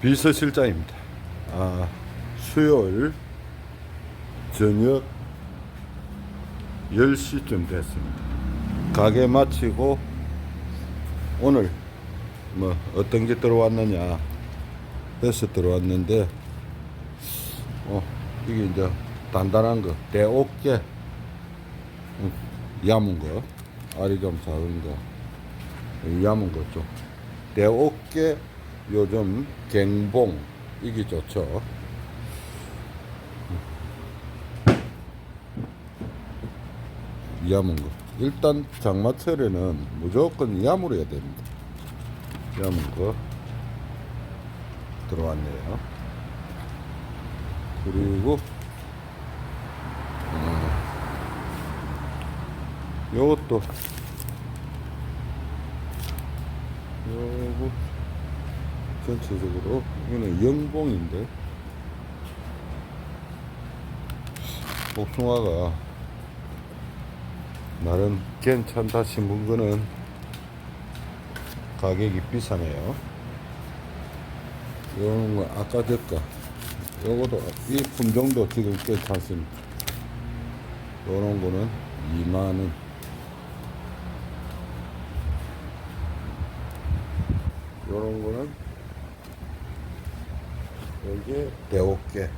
비서실장입니다. 아, 수요일 저녁 10시쯤 됐습니다. 가게 마치고 오늘 뭐 어떤 게 들어왔느냐 해서 들어왔는데 어 이게 이제 단단한 거 대옥게 음, 야문 거 알이 좀 작은 거 야문 거죠 대옥게 요즘 갱봉 이게 좋죠. 야문 거. 일단 장마철에는 무조건 해야 됩니다. 야문 거. 들어왔네요. 그리고 음, 요것도. 요거 전체적으로 이거는 영봉인데 복숭아가 나름 괜찮다 싶은 거는 가격이 비싸네요. 요런 거 아까 저거 요거도 이 품종도 지금 괜찮습니다 요런 거는 2만원. 요런 거는 여기에 대옥게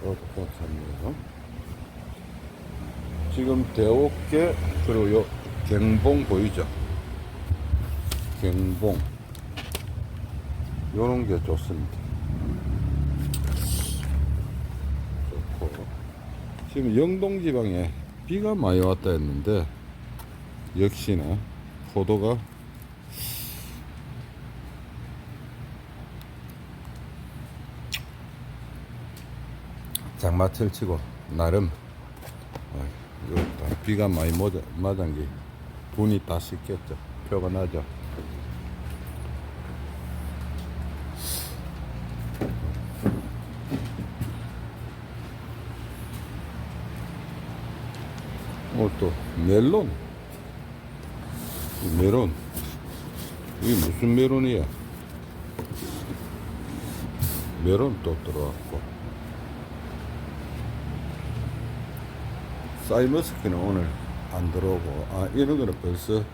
이것도 괜찮네요 지금 대옥게 그리고 요 갱봉 보이죠? 갱봉. 요런 게 좋습니다. 좋고. 지금 영동 지방에 비가 많이 왔다 했는데 역시나 포도가 장마철 치고 나름 어, 다 비가 많이 맞은 게 분이 다 씻겼죠 표가 나죠 어, 또, 멜론. 이 메론. 이게 무슨 메론이야? 메론 또 들어왔고. 사이머스키는 오늘 안 들어오고, 아, 이런 거는 벌써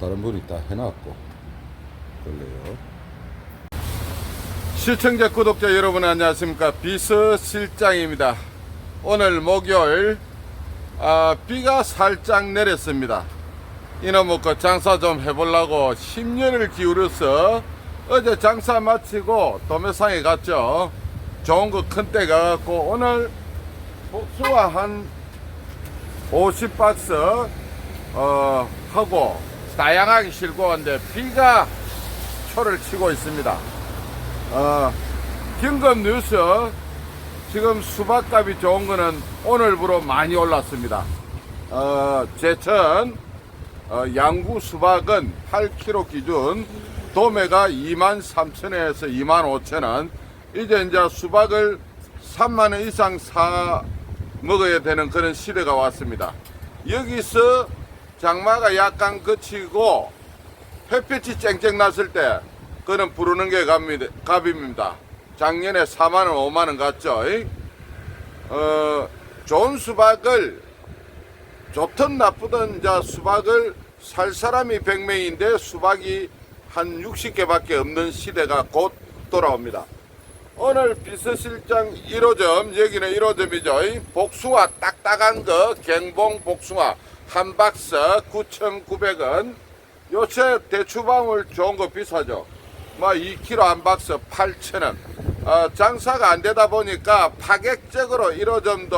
다른 분이 다 해놨고. 그래요. 시청자 구독자 여러분 안녕하십니까 비서 실장입니다 오늘 목요일 아, 비가 살짝 내렸습니다 이놈 먹고 장사 좀 해보려고 10년을 기울여서 어제 장사 마치고 도매상에 갔죠 좋은 거 큰 때 가갖고 오늘 복수와 한 50박스 어, 하고 다양하게 싣고 왔는데 비가 초를 치고 있습니다 어, 긴급 뉴스 지금 수박값이 좋은 거는 오늘부로 많이 올랐습니다. 어, 제천 어, 양구 수박은 8kg 기준 도매가 2만 3천원에서 2만 5천원 이제 이제 수박을 3만 원 이상 사 먹어야 되는 그런 시대가 왔습니다. 여기서 장마가 약간 그치고 햇빛이 쨍쨍 났을 때 그는 부르는 게 갑입니다. 작년에 4만원, 5만원 갔죠. 이? 어, 좋은 수박을, 좋든 나쁘든 이제 수박을 살 사람이 100명인데 수박이 한 60개밖에 없는 시대가 곧 돌아옵니다. 오늘 비서실장 1호점, 여기는 1호점이죠. 이? 복숭아 딱딱한 거, 갱봉 복숭아 한 박스 9,900원. 요새 대추방울 좋은 거 비싸죠. 뭐 2kg 한 박스 8,000원. 어, 장사가 안 되다 보니까 파격적으로 1호점도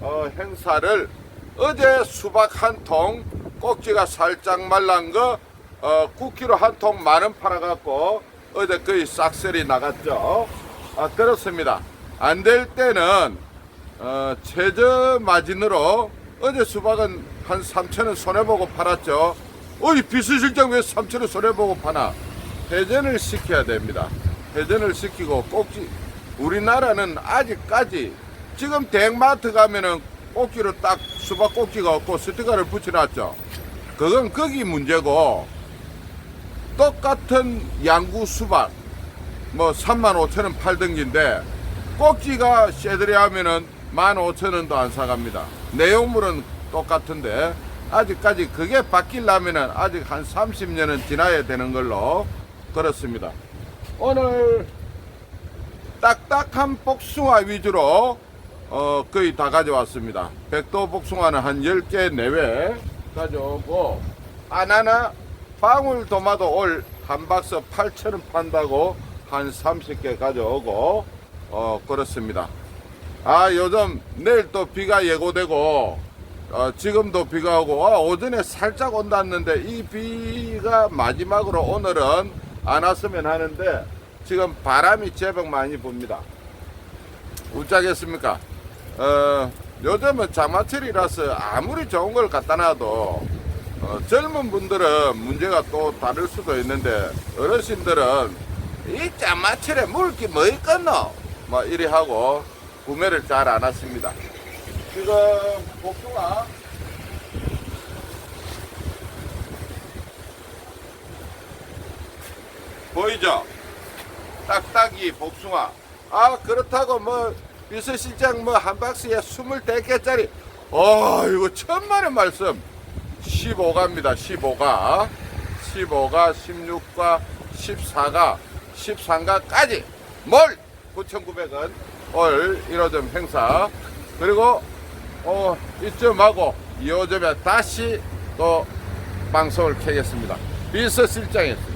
어, 행사를 어제 수박 한 통, 꼭지가 살짝 말란 거 어, 9kg 한 통 만원 팔아갖고 어제 거의 싹쓸이 나갔죠. 아, 그렇습니다. 안 될 때는 어, 최저 마진으로 어제 수박은 한 3천원 손해보고 팔았죠. 어이 비서실장 왜 3천원 손해보고 파나? 회전을 시켜야 됩니다. 회전을 시키고 꼭지 우리나라는 아직까지 지금 대형마트 가면은 꼭지로 딱 수박 꼭지가 없고 스티커를 붙여놨죠. 그건 거기 문제고 똑같은 양구 수박 뭐 3만 5천 원 팔던기인데 꼭지가 쉐드리 하면은 1만 5천 원도 안 사갑니다. 내용물은 똑같은데 아직까지 그게 바뀌려면은 아직 한 30년은 지나야 되는 걸로 그렇습니다. 오늘 딱딱한 복숭아 위주로 어, 거의 다 가져왔습니다. 백도 복숭아는 한 10개 내외 가져오고 바나나 방울 도마도 올 한 박스 8,000원 판다고 한 30개 가져오고 어, 그렇습니다. 아 요즘 내일 또 비가 예고되고 어, 지금도 비가 오고 아, 오전에 살짝 온다는데 이 비가 마지막으로 오늘은 안 왔으면 하는데 지금 바람이 제법 많이 붑니다. 웃자겠습니까? 어, 요즘은 장마철이라서 아무리 좋은 걸 갖다 놔도 어, 젊은 분들은 문제가 또 다를 수도 있는데 어르신들은 이 장마철에 물기 뭐 있겠노? 뭐 이리 하고 구매를 잘안 하십니다. 지금 복숭아 보이죠? 딱딱이 복숭아. 아 그렇다고 뭐 비서실장 뭐 한 박스에 24개짜리. 어 이거 천만의 말씀. 15가입니다. 15가. 15가, 16가, 14가, 13가까지 몰 9,900원 올 1호점 행사 그리고 어 이쯤하고 2호점에 다시 또 방송을 켜겠습니다. 비서 실장이었습니다.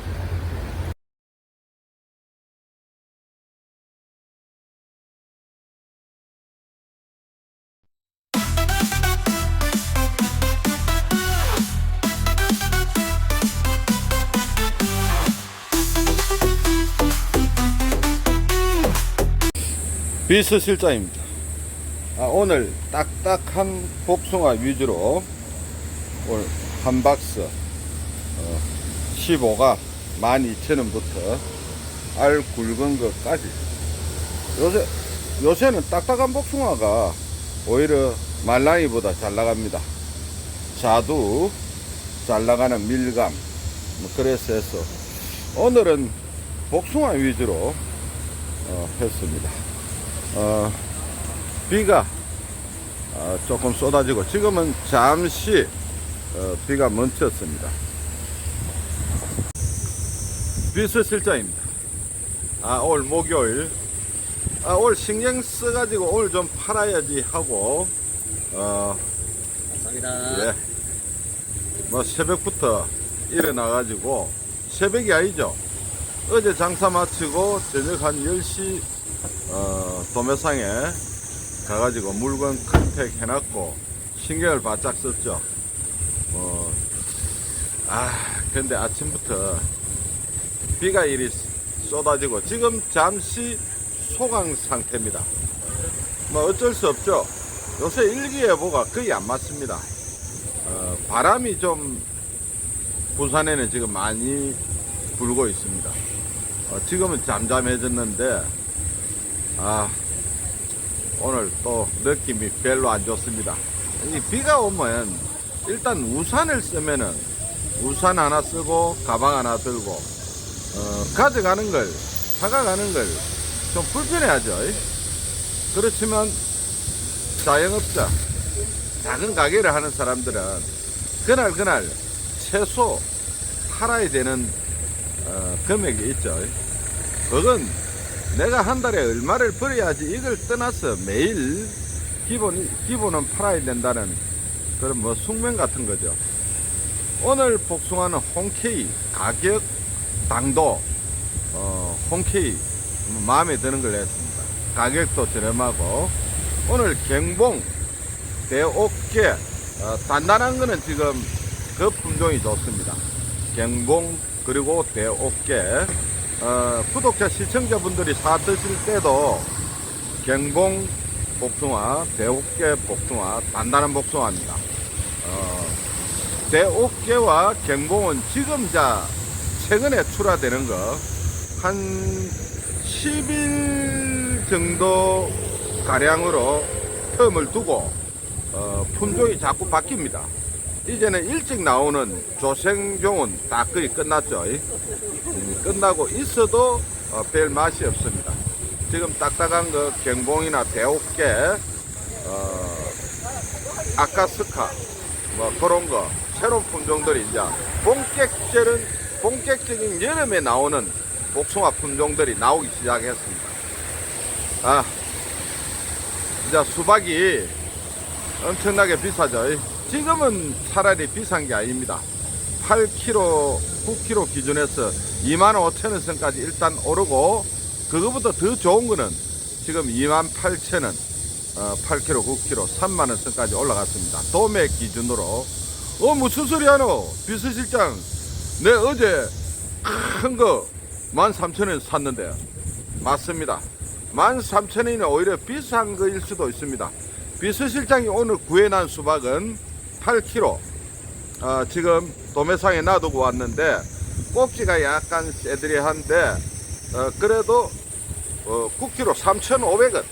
비스 실장입니다. 아, 오늘 딱딱한 복숭아 위주로 오늘 한 박스 어, 15가 12,000원부터 알 굵은 것까지 요새 요새는 딱딱한 복숭아가 오히려 말랑이보다 잘 나갑니다. 자두 잘 나가는 밀감 뭐 그래서 해서 오늘은 복숭아 위주로 어, 했습니다. 어, 비가 어, 조금 쏟아지고 지금은 잠시 어, 비가 멈췄습니다. 비스 실장입니다. 아, 오늘 목요일. 아, 오늘 신경 써가지고 오늘 좀 팔아야지 하고, 어, 감사합니다. 예. 뭐 새벽부터 일어나가지고, 새벽이 아니죠. 어제 장사 마치고 저녁 한 10시 어, 도매상에 가가지고 물건 컨택 해놨고 신경을 바짝 썼죠. 어, 아, 근데 아침부터 비가 이리 쏟아지고 지금 잠시 소강 상태입니다. 뭐 어쩔 수 없죠. 요새 일기예보가 거의 안 맞습니다. 어, 바람이 좀 부산에는 지금 많이 불고 있습니다. 어, 지금은 잠잠해졌는데 아 오늘 또 느낌이 별로 안 좋습니다. 이 비가 오면 일단 우산을 쓰면은 우산 하나 쓰고 가방 하나 들고 어, 가져가는 걸 사가가는 걸 좀 불편해하죠. 그렇지만 자영업자 작은 가게를 하는 사람들은 그날 그날 최소 팔아야 되는 어, 금액이 있죠. 그건 내가 한 달에 얼마를 벌어야지 이걸 떠나서 매일 기본, 기본은 팔아야 된다는 그런 뭐 숙명 같은 거죠. 오늘 복숭아는 홍케이 가격, 당도, 어, 홍케이 마음에 드는 걸 했습니다. 가격도 저렴하고 오늘 경봉, 대옥계 어, 단단한 거는 지금 그 품종이 좋습니다. 경봉 그리고 대옥계 어, 구독자 시청자분들이 사 드실 때도 경봉 복숭아, 대옥계 복숭아, 단단한 복숭아입니다. 어, 대옥계와 경봉은 지금 자 최근에 출하되는 거 한 10일 정도 가량으로 텀을 두고 어, 품종이 자꾸 바뀝니다. 이제는 일찍 나오는 조생종은 다 거의 끝났죠. 음, 끝나고 있어도 어, 별 맛이 없습니다. 지금 딱딱한 거 경봉이나 대옥게, 어, 아카스카, 뭐 그런 거 새로운 품종들이 이제 본격적인 본격적인 여름에 나오는 복숭아 품종들이 나오기 시작했습니다. 아, 이제 수박이 엄청나게 비싸죠. 지금은 차라리 비싼 게 아닙니다. 8kg, 9kg 기준에서 25,000원 선까지 일단 오르고 그거보다 더 좋은 거는 지금 28,000원, 어, 8kg, 9kg, 3만 원 선까지 올라갔습니다. 도매 기준으로. 어, 무슨 소리 하노? 비서실장, 내 어제 큰 거 13,000원 샀는데. 맞습니다. 13,000원이 오히려 비싼 거일 수도 있습니다. 비서실장이 오늘 구해난 수박은 8kg. 어, 지금 도매상에 놔두고 왔는데 꼭지가 약간 새드리한데 어, 그래도 어, 9kg 3,500원.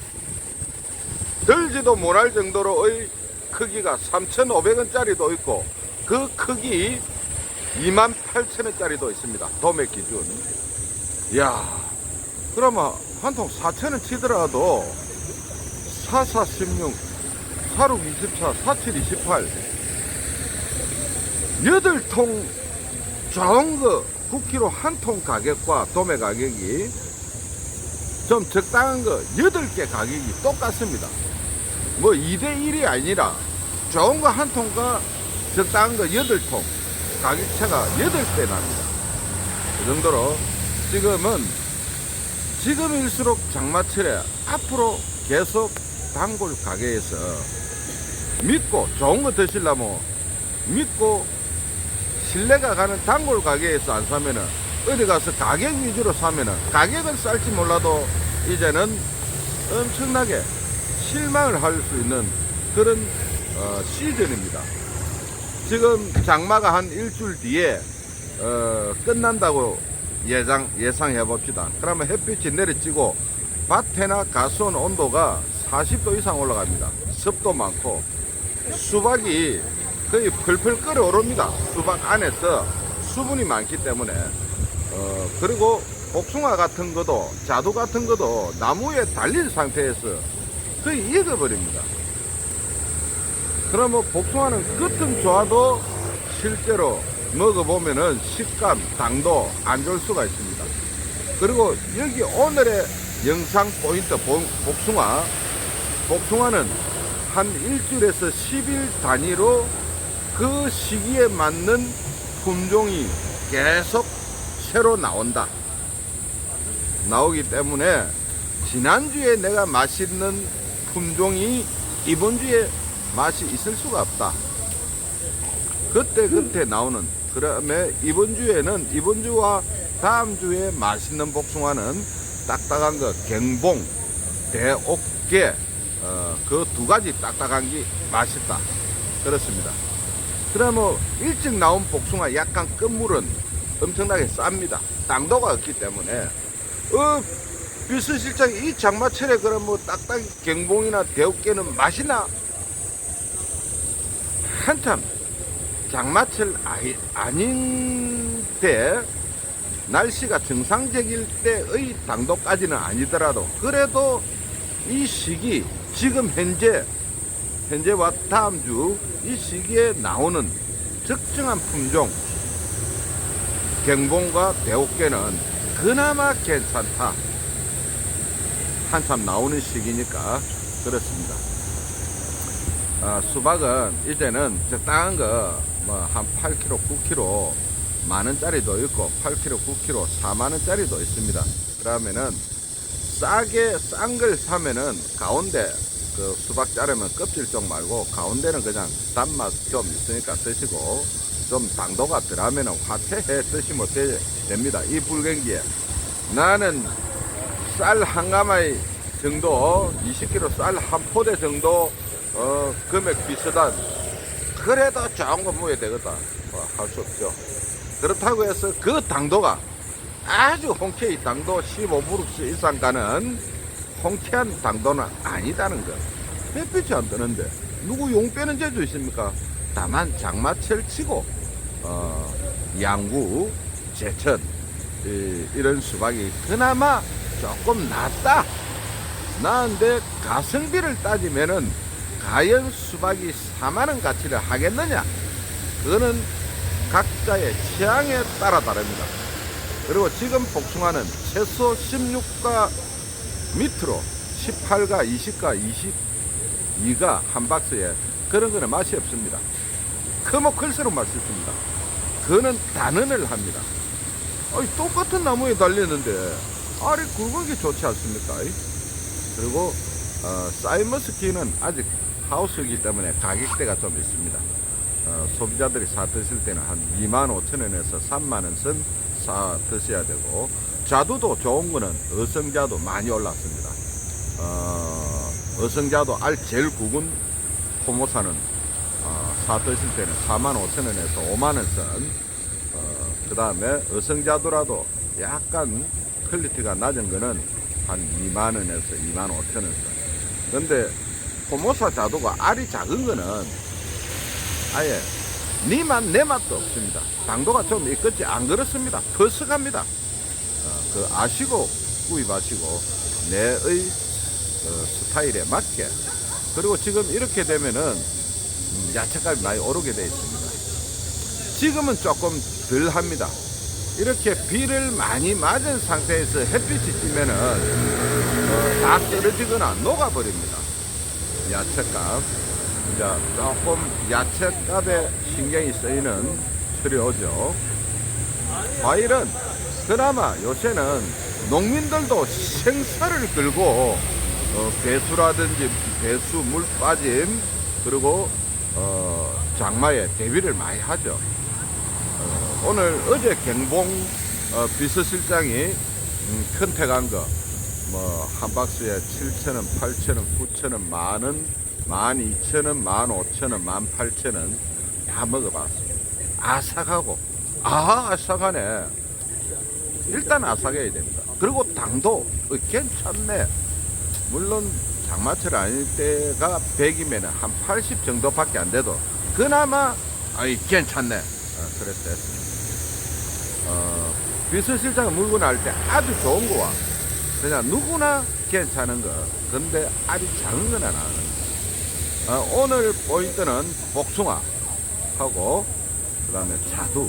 들지도 못할 정도로의 크기가 3,500원짜리도 있고 그 크기 28,000원짜리도 있습니다. 도매 기준. 이야, 그러면 한 통 4,000원 치더라도 44, 16, 46, 24, 47, 28 여덟 통 좋은 거 9kg 한 통 가격과 도매 가격이 좀 적당한 거 8개 가격이 똑같습니다. 뭐 2대1이 아니라 좋은 거 한 통과 적당한 거 8통 가격 차가 8배 납니다. 그 정도로 지금은 지금일수록 장마철에 앞으로 계속 단골 가게에서 믿고 좋은 거 드시려면 믿고 신뢰가 가는 단골 가게에서 안 사면은 어디 가서 가격 위주로 사면은 가격은 쌀지 몰라도 이제는 엄청나게 실망을 할 수 있는 그런 어, 시즌입니다. 지금 장마가 한 일주일 뒤에 어, 끝난다고 예상 예상해 봅시다. 그러면 햇빛이 내리쬐고 밭에나 가수원 온도가 40도 이상 올라갑니다. 습도 많고 수박이 거의 펄펄 끓어오릅니다. 수박 안에서 수분이 많기 때문에 어, 그리고 복숭아 같은 것도 자두 같은 것도 나무에 달린 상태에서 거의 익어버립니다. 그러면 복숭아는 겉은 좋아도 실제로 먹어보면은 식감, 당도 안 좋을 수가 있습니다. 그리고 여기 오늘의 영상 포인트 복- 복숭아, 복숭아는 한 일주일에서 10일 단위로 그 시기에 맞는 품종이 계속 새로 나온다. 나오기 때문에 지난주에 내가 맛있는 품종이 이번 주에 맛이 있을 수가 없다. 그때 그때 나오는 그다음에 이번 주에는 이번 주와 다음 주에 맛있는 복숭아는 딱딱한 거 경봉, 대옥게 어, 그 두 가지 딱딱한 게 맛있다. 그렇습니다. 그러면 일찍 나온 복숭아 약간 끝물은 엄청나게 쌉니다. 당도가 없기 때문에 어 비서실장 이 장마철에 그럼 뭐 딱딱 경봉이나 대옥게는 맛이나 한참 장마철 아이, 아닌데 날씨가 정상적일 때의 당도까지는 아니더라도 그래도 이 시기 지금 현재 현재와 다음 주 이 시기에 나오는 적정한 품종 경봉과 대옥계는 그나마 괜찮다. 한참 나오는 시기니까 그렇습니다. 아, 수박은 이제는 적당한 거 뭐 한 8kg, 9kg 만 원짜리도 있고 8kg, 9kg 4만 원짜리도 있습니다. 그러면은 싸게 싼 걸 사면은 가운데 그 수박 자르면 껍질 쪽 말고 가운데는 그냥 단맛 좀 있으니까 드시고 좀 당도가 덜하면은 화채해 드시면 되, 됩니다. 이 불경기에 나는 쌀 한 가마이 정도 20kg 쌀 한 포대 정도 어, 금액 비슷한 그래도 좋은 거 먹어야 되겠다. 뭐 할수 없죠. 그렇다고 해서 그 당도가 아주 홍케이 당도 15브룩스 이상 가는 홍케한 당도는 아니다는 거 햇빛이 안 뜨는데 누구 용 빼는 재주 있습니까 다만 장마철 치고 어, 양구, 제천 이, 이런 수박이 그나마 조금 낫다. 나은데 가성비를 따지면은 과연 수박이 4만 원 가치를 하겠느냐? 그거는 각자의 취향에 따라 다릅니다. 그리고 지금 복숭아는 최소 16가 밑으로 18가, 20가, 22가 한 박스에 그런 거는 맛이 없습니다. 크면 클수록 맛있습니다. 그거는 단언을 합니다. 아니, 똑같은 나무에 달렸는데 알이 굵은 게 좋지 않습니까? 그리고 어, 사이머스키는 아직 하우스이기 때문에 가격대가 좀 있습니다. 어, 소비자들이 사 드실 때는 한 2만 5천 원에서 3만 원 선 사 드셔야 되고 자두도 좋은 거는 어성자도 많이 올랐습니다. 어, 어성자도 알 제일 굵은 포모사는 어, 사 드실 때는 4만 5천 원에서 5만 원 선. 어, 그 다음에 어성자두라도 약간 퀄리티가 낮은 거는 한 2만 원에서 2만 5천 원 선. 근데 포모사 자두가 알이 작은 거는 아예 니맛 내 맛도 없습니다. 당도가 좀 있겠지 안 그렇습니다. 퍼석합니다. 어, 그 아시고 구입하시고 내의 어, 스타일에 맞게 그리고 지금 이렇게 되면은 음, 야채값이 많이 오르게 되어 있습니다. 지금은 조금 덜 합니다. 이렇게 비를 많이 맞은 상태에서 햇빛이 찌면은 어, 다 떨어지거나 녹아버립니다. 야채값. 이제 조금 야채값에 신경이 쓰이는 철이오죠. 과일은 그나마 요새는 농민들도 생사를 걸고 어, 배수라든지 배수 물 빠짐 그리고 어, 장마에 대비를 많이 하죠. 어, 오늘 어제 경봉 어, 비서실장이 음, 컨택한 거, 뭐, 한 박스에 7,000원, 8,000원, 9,000원, 만원, 12,000원, 15,000원, 18,000원 다 먹어봤습니다. 아삭하고, 아, 아삭하네. 일단 아삭해야 됩니다. 그리고 당도 어, 괜찮네. 물론 장마철 아닐 때가 100이면 한 80 정도밖에 안 돼도 그나마 아이 괜찮네. 어, 그랬어요. 어, 비서실장 물고 날때 아주 좋은 거와 그냥 누구나 괜찮은 거. 근데 알이 작은 거나 나는 거. 어, 오늘 포인트는 복숭아 하고 그 다음에 자두,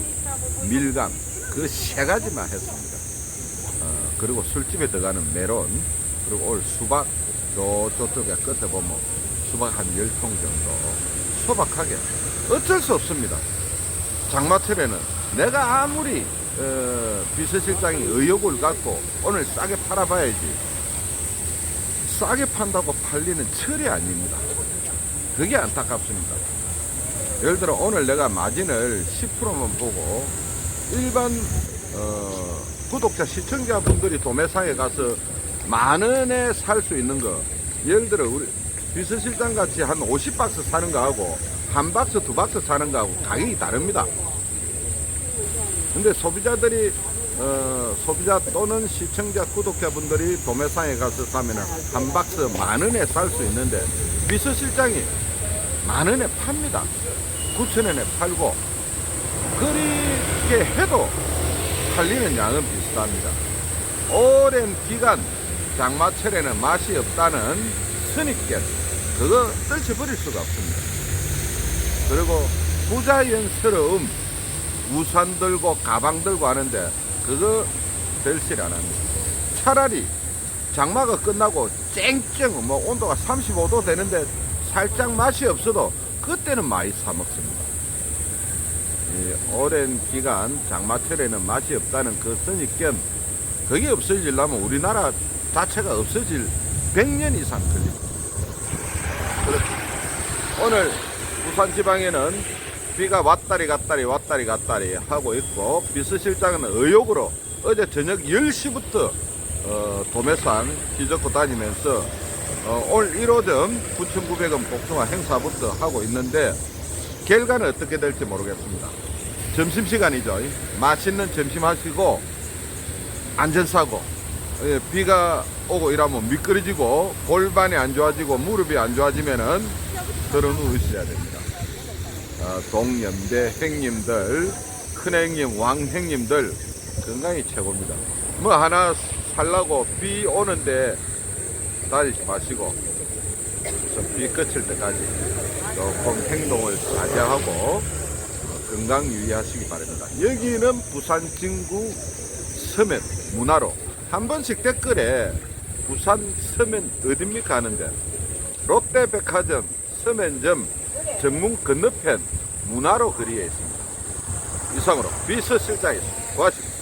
밀감 그 세 가지만 했습니다. 어, 그리고 술집에 들어가는 메론 그리고 올 수박 저 저쪽에 끝에 보면 수박 한 열 통 정도 소박하게 어쩔 수 없습니다. 장마철에는 내가 아무리 어, 비서실장이 의욕을 갖고 오늘 싸게 팔아봐야지 싸게 판다고 팔리는 철이 아닙니다. 그게 안타깝습니다. 예를 들어 오늘 내가 마진을 10%만 보고 일반 어, 구독자 시청자분들이 도매상에 가서 만 원에 살 수 있는 거 예를 들어 우리 비서실장 같이 한 50박스 사는 거하고 한 박스 두 박스 사는 거하고 가격이 다릅니다. 근데 소비자들이 어, 소비자 또는 시청자 구독자분들이 도매상에 가서 사면 한 박스 만 원에 살 수 있는데 비서실장이 만 원에 팝니다. 9천 원에 팔고 그렇게 해도 팔리는 양은 비슷합니다. 오랜 기간 장마철에는 맛이 없다는 선입견 그거 떨쳐버릴 수가 없습니다. 그리고 부자연스러움 우산 들고 가방 들고 하는데 그거 별실 안 합니다. 차라리 장마가 끝나고 쨍쨍 뭐 온도가 35도 되는데 살짝 맛이 없어도 그때는 많이 사 먹습니다. 이 오랜 기간 장마철에는 맛이 없다는 그 선입견 그게 없어지려면 우리나라 자체가 없어질 100년 이상 걸립니다. 그렇습니다. 오늘 부산 지방에는 비가 왔다리 갔다리 왔다리 갔다리 하고 있고 비서실장은 의욕으로 어제 저녁 10시부터 어, 도매산 뒤적고 다니면서 어, 올 1호점 9,900원 복숭아 행사부터 하고 있는데 결과는 어떻게 될지 모르겠습니다. 점심시간이죠. 맛있는 점심 하시고 안전사고 예, 비가 오고 이러면 미끄러지고 골반이 안 좋아지고 무릎이 안 좋아지면은 들어 누우셔야 됩니다. 어, 동년배 형님들, 큰형님, 왕형님들 건강이 최고입니다. 뭐 하나 살라고 비 오는데 다니지 마시고 비 그칠 때까지 조금 행동을 자제하고 어, 건강 유의하시기 바랍니다. 여기는 부산 진구 서면 문화로 한 번씩 댓글에 부산 서면 어딥니까 하는데 롯데백화점 서면점 정문 건너편 문화로 거리에 있습니다. 이상으로 비서실장이었습니다. 고맙습니다.